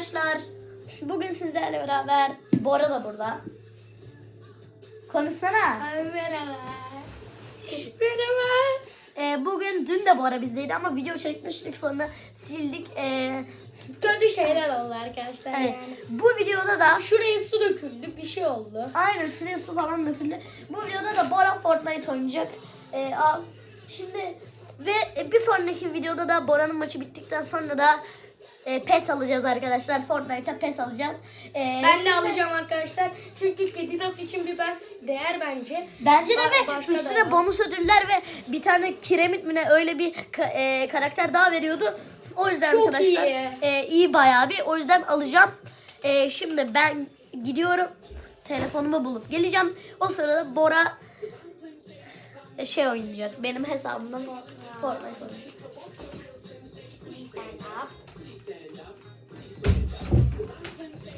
arkadaşlar. Bugün sizlerle beraber Bora da burada. Konuşsana. Merhaba. Merhaba. Ee, bugün dün de Bora bizdeydi ama video çekmiştik sonra sildik. Ee, Kötü şeyler oldu arkadaşlar evet. yani. Bu videoda da Şuraya su döküldü bir şey oldu. Aynen şuraya su falan döküldü. Bu videoda da Bora Fortnite oynayacak. Ee, al. Şimdi ve bir sonraki videoda da Bora'nın maçı bittikten sonra da e, PES alacağız arkadaşlar. Fortnite'a PES alacağız. Ee, Ben de alacağım arkadaşlar. Çünkü Kedidas için bir bes değer bence. Bence de Ba- ve da üstüne bonus ödüller ve bir tane kiremit mi ne öyle bir ka- e, karakter daha veriyordu. O yüzden Çok arkadaşlar iyi. e, iyi bayağı bir. O yüzden alacağım. E, şimdi ben gidiyorum. Telefonumu bulup geleceğim. O sırada Bora e, şey oynayacak. Benim hesabımdan Fortnite oynayacak.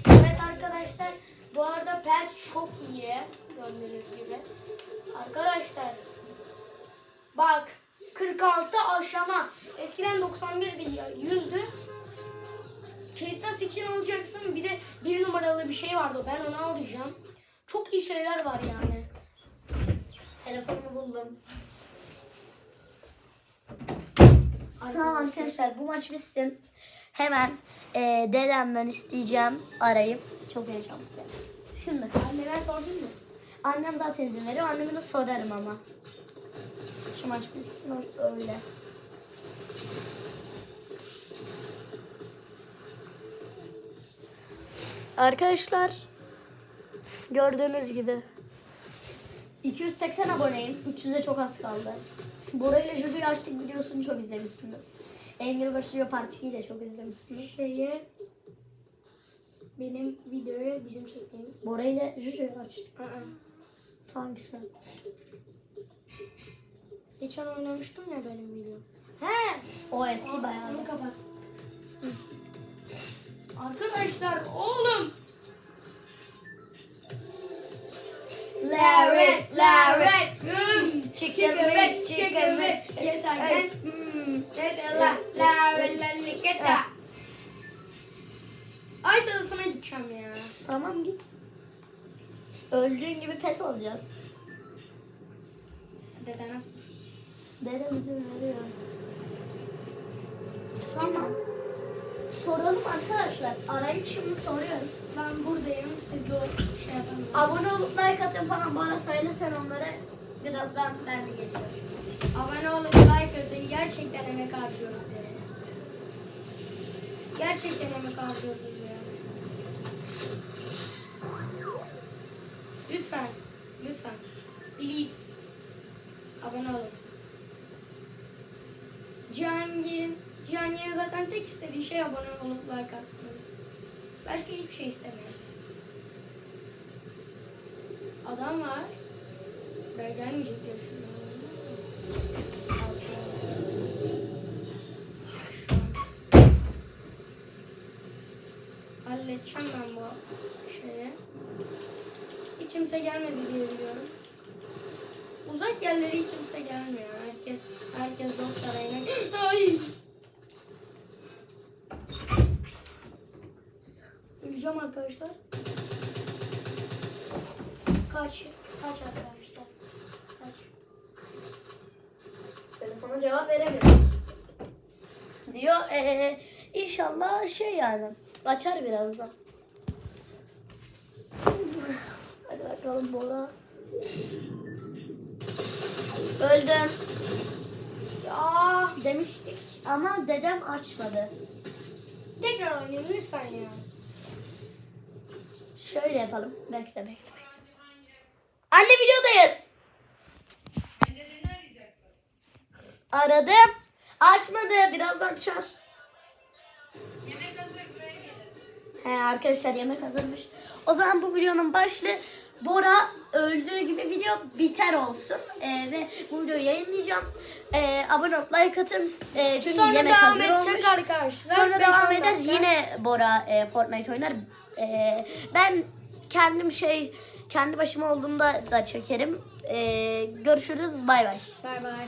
Evet arkadaşlar bu arada PES çok iyi gördüğünüz gibi. Arkadaşlar bak 46 aşama eskiden 91 bin 100'dü. Kedidas için alacaksın bir de bir numaralı bir şey vardı ben onu alacağım. Çok iyi şeyler var yani. Telefonumu buldum. Tamam arkadaşlar bu maç bitsin. Hemen e, dedemden isteyeceğim arayıp. Çok heyecanlı. Şimdi Neler sordun mu? annem zaten izin veriyor. Anneme de sorarım ama. Şu maç bitsin öyle. Arkadaşlar gördüğünüz gibi 280 aboneyim. 300'e çok az kaldı. Bora ile Juju'yu açtık videosunu çok izlemişsiniz. Angry Birds Studio Part 2'yi de çok izlemişsiniz. Şeye benim videoya bizim çektiğimiz. Bora ile Juju'yu açtık. Aa, Hangisi? geçen oynamıştım ya benim video. He. O eski bayağı. Onu kapat. Arkadaşlar oğlum. Larry. Hmm. Chicken wing, chicken wing. Yes I can. hmm. La la la liketa. Ay sana gideceğim ya. Tamam git. Öldüğün gibi pes alacağız. Dede nasıl? Dedem izin veriyor. Tamam. Soralım arkadaşlar. Arayıp şimdi soruyorum. Ben buradayım. Siz o şey yapın. Abone olup like atın falan bana söyle sen onlara. Birazdan ben de geliyorum. Abone olup like atın. Gerçekten emek harcıyoruz yani. Gerçekten emek harcıyoruz ya. Lütfen. Lütfen. Please. Abone olun. Cihangir'in Cihangir'in zaten tek istediği şey abone olup like atmanız. Başka hiçbir şey istemiyor. Adam var. Ben gelmeyecek düşünüyorum. Halledeceğim ben bu şeyi. Hiç kimse gelmedi diye biliyorum. Uzak yerlere hiç kimse gelmiyor. Herkes herkes dost sarayına. Ay! Öleceğim arkadaşlar. Kaç. Kaç arkadaşlar. Kaç. Telefona cevap veremiyorum. Diyor ee, inşallah şey yani açar birazdan. Hadi bakalım Bora. Öldüm. Ya Demiştik ama dedem açmadı. tekrar oynayalım lütfen ya. Şöyle yapalım. Bekle bekle. bekle. Anne videodayız. Aradım. Açmadı. Birazdan açar. He arkadaşlar yemek hazırmış. O zaman bu videonun başlığı Bora öldüğü gibi video biter olsun. Ee, ve bu videoyu yayınlayacağım. Ee, abone olup like atın. Ee, çünkü Sonra yemek devam hazır edecek olmuş. arkadaşlar. Sonra Beş, devam on eder. dakika. Yine Bora e, Fortnite oynar. E, ben kendim şey kendi başıma olduğumda da çekerim. E, görüşürüz. Bay bay. Bay bay.